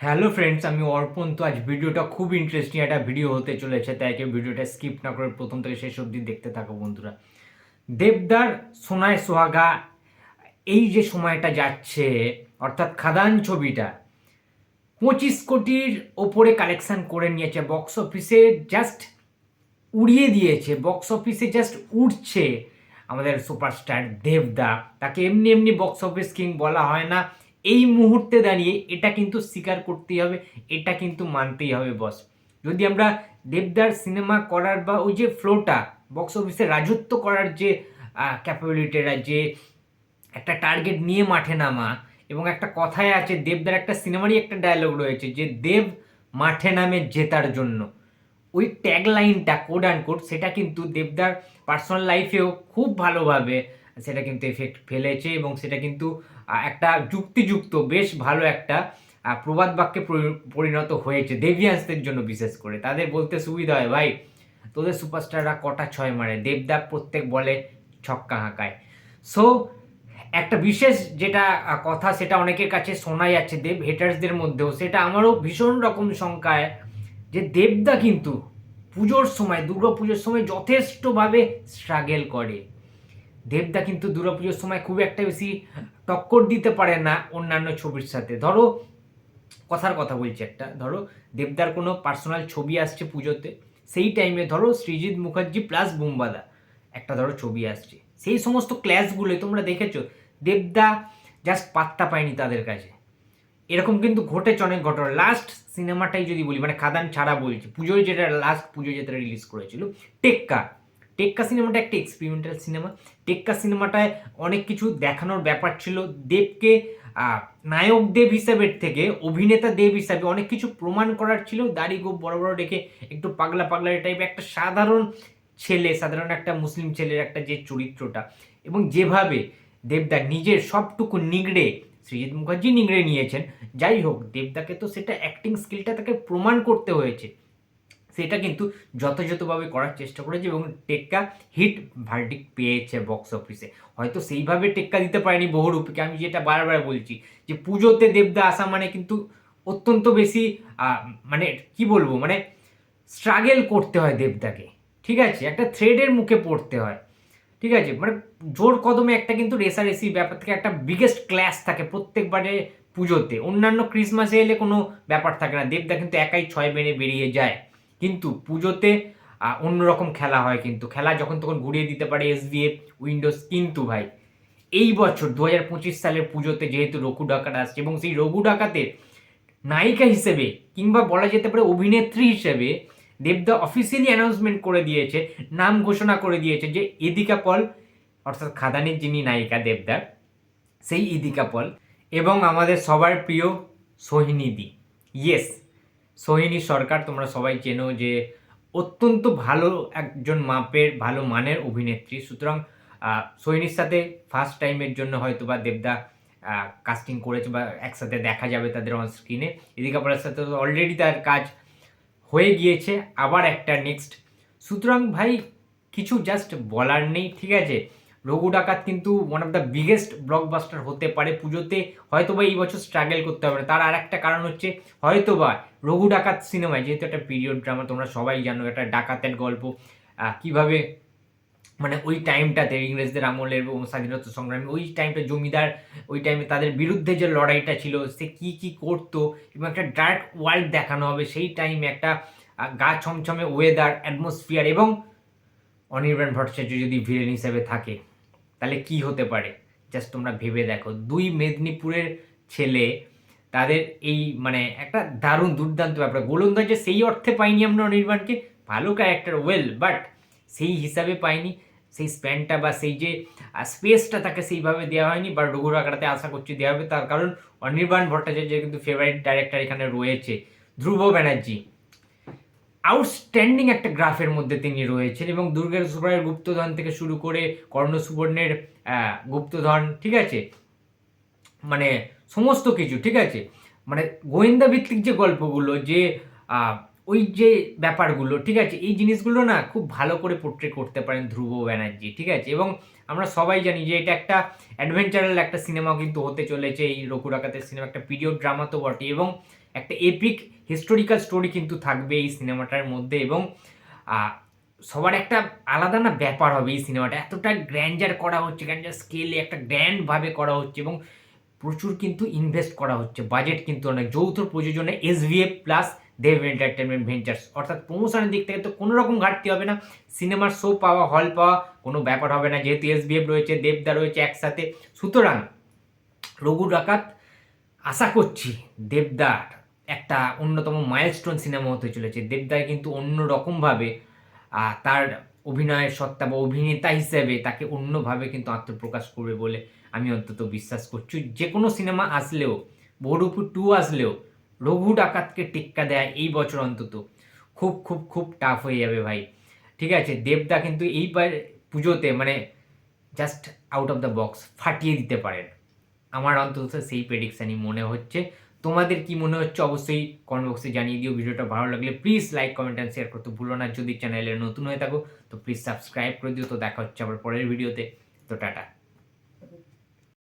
Hello friends আমি অর্পণ। তো আজ ভিডিওটা খুব ইন্টারেস্টিং একটা ভিডিও হতে চলেছে, তাই কেউ ভিডিওটা স্কিপ না করে প্রথম থেকে শেষ অবধি দেখতে থাকো বন্ধুরা। দেবদার, সোনায় সোহাগা, এই যে সময়টা যাচ্ছে, অর্থাৎ খাদান ছবিটা, পঁচিশ কোটির ওপরে কালেকশন করে নিয়েছে বক্স অফিসে জাস্ট উড়িয়ে দিয়েছে বক্স অফিসে জাস্ট উঠছে আমাদের সুপারস্টার দেবদা। তাকে এমনি এমনি বক্স অফিস কিং বলা হয় না। এই মুহূর্তে দাঁড়িয়ে এটা কিন্তু স্বীকার করতেই হবে, এটা কিন্তু মানতেই হবে বস যদি আমরা দেবদার সিনেমা করার বা ওই যে ফ্লোটা বক্স অফিসে রাজত্ব করার যে ক্যাপাবিলিটিরা যে একটা টার্গেট নিয়ে মাঠে নামা এবং একটা কথায় আছে, দেবদার একটা সিনেমারই একটা ডায়লগ রয়েছে যে দেব মাঠে নামে জেতার জন্য। ওই ট্যাগ লাইনটা কোড অ্যান্ড কোড সেটা কিন্তু দেবদার পার্সোনাল লাইফেও খুব ভালোভাবে সেটা কিন্তু এফেক্ট ফেলেছে এবং সেটা কিন্তু একটা যুক্তিযুক্ত, বেশ ভালো একটা প্রবাদ বাক্যে পরি- পরিণত হয়েছে দেবিয়ান্সদের জন্য বিশেষ করে। তাদের বলতে সুবিধা হয়, ভাই, তোদের সুপারস্টাররা কটা ছয় মারে? দেবদা প্রত্যেক বলে ছক্কা হাঁকায়। সো একটা বিশেষ যেটা কথা সেটা অনেকের কাছে শোনা যাচ্ছে, দেব হেটার্সদের মধ্যেও, সেটা আমারও ভীষণ রকম শঙ্কায় যে দেবদা কিন্তু পুজোর সময়, দুর্গা পুজোর সময় যথেষ্টভাবে স্ট্রাগেল করে। দেবদা কিন্তু দুর্গা পুজোর সময় খুব একটা বেশি টক্কর দিতে পারে না অন্যান্য ছবির সাথে। ধরো, কথার কথা বলছি একটা। ধরো, দেবদার কোনো পার্সোনাল ছবি আসছে পুজোতে, সেই টাইমে ধরো, সৃজিৎ মুখার্জি প্লাস বুম্বাদা একটা ধরো ছবি আসছে। সেই সমস্ত ক্লাসগুলো তোমরা দেখেছ? দেবদা জাস্ট পাত্তা পায়নি তাদের কাছে। এরকম কিন্তু ঘটেছে অনেক ঘটনা। লাস্ট সিনেমাটাই যদি বলি মানে খাদান ছাড়া বলছি। পুজোয় যেটা লাস্ট পুজো যেটা রিলিজ করেছিল, টেক্কা। টেক্কা সিনেমাটা একটা এক্সপেরিমেন্টাল সিনেমা টেক্কা সিনেমাটায় অনেক কিছু দেখানোর ব্যাপার ছিল। দেবকে নায়ক দেব হিসাবের থেকে, অভিনেতা দেব হিসাবে অনেক কিছু প্রমাণ করার ছিল। দাড়ি গোপ বড় বড় রেখে একটু পাগলা পাগলা টাইপের একটা সাধারণ ছেলে, সাধারণ একটা মুসলিম ছেলের একটা যে চরিত্রটা। এবং যেভাবে দেবদা নিজের সবটুকু নিগড়ে, সৃজিৎ মুখার্জি নিগড়ে নিয়েছেন, যাই হোক, দেবদাকে তো সেটা অ্যাক্টিং স্কিলটা তাকে প্রমাণ করতে হয়েছে। সেটা কিন্তু যথাযথভাবে করার চেষ্টা করেছে এবং টেক্কা হিট ভার্ডিক পেয়েছে বক্স অফিসে হয়তো সেইভাবে টেক্কা দিতে পারেনি বহুরূপীকে আমি যেটা বারবার বলছি যে পুজোতে দেবদা আসা মানে কিন্তু অত্যন্ত বেশি মানে কি বলব মানে স্ট্রাগেল করতে হয় দেবদাকে। ঠিক আছে? একটা থ্রেডের মুখে পড়তে হয়। ঠিক আছে? মানে জোর কদমে একটা কিন্তু রেসারেসি ব্যাপার থেকে একটা বিগেস্ট ক্লাস থাকে প্রত্যেকবারে পুজোতে। অন্যান্য ক্রিসমাসে এলে কোনো ব্যাপার থাকে না। দেবদা কিন্তু একাই ছয় বেড়ে বেরিয়ে যায়। কিন্তু পুজোতে অন্যরকম খেলা হয় কিন্তু। খেলা যখন তখন ঘুরিয়ে দিতে পারে এসবিএফ উইন্ডোজ কিন্তু ভাই। এই বছর দু হাজার পঁচিশ সালের পুজোতে যেহেতু রঘু ডাকাত আসছে এবং সেই রঘু ডাকাতের নায়িকা হিসেবে কিংবা বলা যেতে পারে অভিনেত্রী হিসেবে দেবদা অফিসিয়ালি অ্যানাউন্সমেন্ট করে দিয়েছে, নাম ঘোষণা করে দিয়েছে যে ইদিকা পল, অর্থাৎ খাদানের যিনি নায়িকা দেবদার সেই ইদিকা পল এবং আমাদের সবার প্রিয় সোহিনীদি ইয়েস সোহিনী সরকার, তোমরা সবাই চেনো যে অত্যন্ত ভালো একজন মাপের, ভালো মানের অভিনেত্রী। সুতরাং সোহিনীর সাথে ফার্স্ট টাইমের জন্য হয়তো বা দেবদা কাস্টিং করেছে বা একসাথে দেখা যাবে তাদের অন স্ক্রিনে ইদিকা পলের সাথে অলরেডি তার কাজ হয়ে গিয়েছে, আবার একটা নেক্সট সুতরাং ভাই, কিছু জাস্ট বলার নেই, ঠিক আছে? রঘু ডাকাত কিন্তু one of the biggest blockbuster হতে পারে পুজোতে। হয়তো বা এই বছর স্ট্রাগল করতে হবে না। তার আর একটা কারণ হচ্ছে হয়তো বা রঘু ডাকাত সিনেমায় যেহেতু একটা পিরিয়ড ড্রামা তোমরা সবাই জানো একটা ডাকাতের গল্প কীভাবে মানে ওই টাইমটাতে ইংরেজদের আমলের এবং স্বাধীনতা সংগ্রামী, ওই টাইমটা জমিদার, ওই টাইমে তাদের বিরুদ্ধে যে লড়াইটা ছিল, সে কি কি করতো এবং একটা ডার্ক ওয়ার্ল্ড দেখানো হবে। সেই টাইমে একটা গা ছমছমে ওয়েদার অ্যাটমসফিয়ার এবং অনির্বাণ ভট্টাচার্য যদি ভিলেন হিসেবে থাকে। তাহলে কি হতে পারে? জাস্ট তোমরা ভেবে দেখো। দুই মেদিনীপুরের ছেলে, তাদের এই মানে একটা দারুণ দুর্দান্ত ব্যাপার। গোলন্দাজে সেই অর্থে পাইনি আমরা অনির্বাণকে ভালো ক্যারেক্টার ওয়েল বাট সেই হিসাবে পাইনি সেই স্প্যানটা বা সেই যে স্পেসটা তাকে সেইভাবে দেওয়া হয়নি বা রঘুর আকারাতে আশা করছি দেওয়া হবে। তার কারণ অনির্বাণ ভট্টাচার্য কিন্তু ফেভারিট ডাইরেক্টর এখানে রয়েছে। ধ্রুব ব্যানার্জি। আউটস্ট্যান্ডিং একটা গ্রাফের মধ্যে তিনি রয়েছেন এবং দুর্গের সুরায়ের গুপ্তধন থেকে শুরু করে কর্ণ সুবর্ণের গুপ্তধন, ঠিক আছে? মানে সমস্ত কিছু, ঠিক আছে? মানে গোয়েন্দা ভিত্তিক যে গল্পগুলো, যে ওই যে ব্যাপারগুলো, ঠিক আছে? এই জিনিসগুলো না খুব ভালো করে পোর্ট্রে করতে পারেন ধ্রুব ব্যানার্জি, ঠিক আছে? এবং আমরা সবাই জানি যে এটা একটা অ্যাডভেঞ্চারাল একটা সিনেমা কিন্তু হতে চলেছে। এই রঘু ডাকাতের সিনেমা একটা পিরিয়ড ড্রামা তো বটে এবং একটা এপিক হিস্টোরিক্যাল স্টোরি কিন্তু থাকবে এই সিনেমাটার মধ্যে এবং সবার একটা আলাদা না ব্যাপার হবে এই সিনেমাটা এতটা গ্র্যান্ডার করা হচ্ছে গ্র্যান্ডার স্কেলে একটা গ্র্যান্ডভাবে করা হচ্ছে এবং প্রচুর কিন্তু ইনভেস্ট করা হচ্ছে বাজেট কিন্তু অনেক। যৌথ প্রযোজনে SVF plus Dev entertainment ventures অর্থাৎ প্রমোশনের দিক থেকে তো কোনো রকম ঘাটতি হবে না। সিনেমার শো পাওয়া হল পাওয়া, কোনো ব্যাপার হবে না। যেহেতু এস এসভিএফ রয়েছে, দেবদা রয়েছে একসাথে। সুতরাং রঘু ডাকাত, আশা করছি দেবদার একটা অন্যতম মাইলস্টোন সিনেমা হতে চলেছে। দেবদার কিন্তু অন্য রকমভাবে তার অভিনয়ের সত্তা বা অভিনেতা হিসেবে তাকে অন্যভাবে কিন্তু আত্মপ্রকাশ করবে বলে আমি অন্তত বিশ্বাস করছি। যে কোনো সিনেমা আসলেও বহুরূপুর টু আসলেও, রঘু ডাকাতকে টিক্কা দেয় এই বছর অন্তত খুব খুব খুব টাফ হয়ে যাবে ভাই। ঠিক আছে, দেবদা কিন্তু এইবার পুজোতে মানে just out of the box ফাটিয়ে দিতে পারেন। আমার অন্তত সেই প্রেডিকশানই মনে হচ্ছে। তোমাদের কি মনে হচ্ছে, অবশ্যই কমেন্ট বক্সে জানিয়ে দিও। ভিডিওটা ভালো লাগলে please like comment and share করতে ভুলো না। যদি চ্যানেলে নতুন হয়ে থাকো, তো প্লিজ সাবস্ক্রাইব করে দিও। তো দেখা হচ্ছে আবার পরের ভিডিওতে তো টাটা।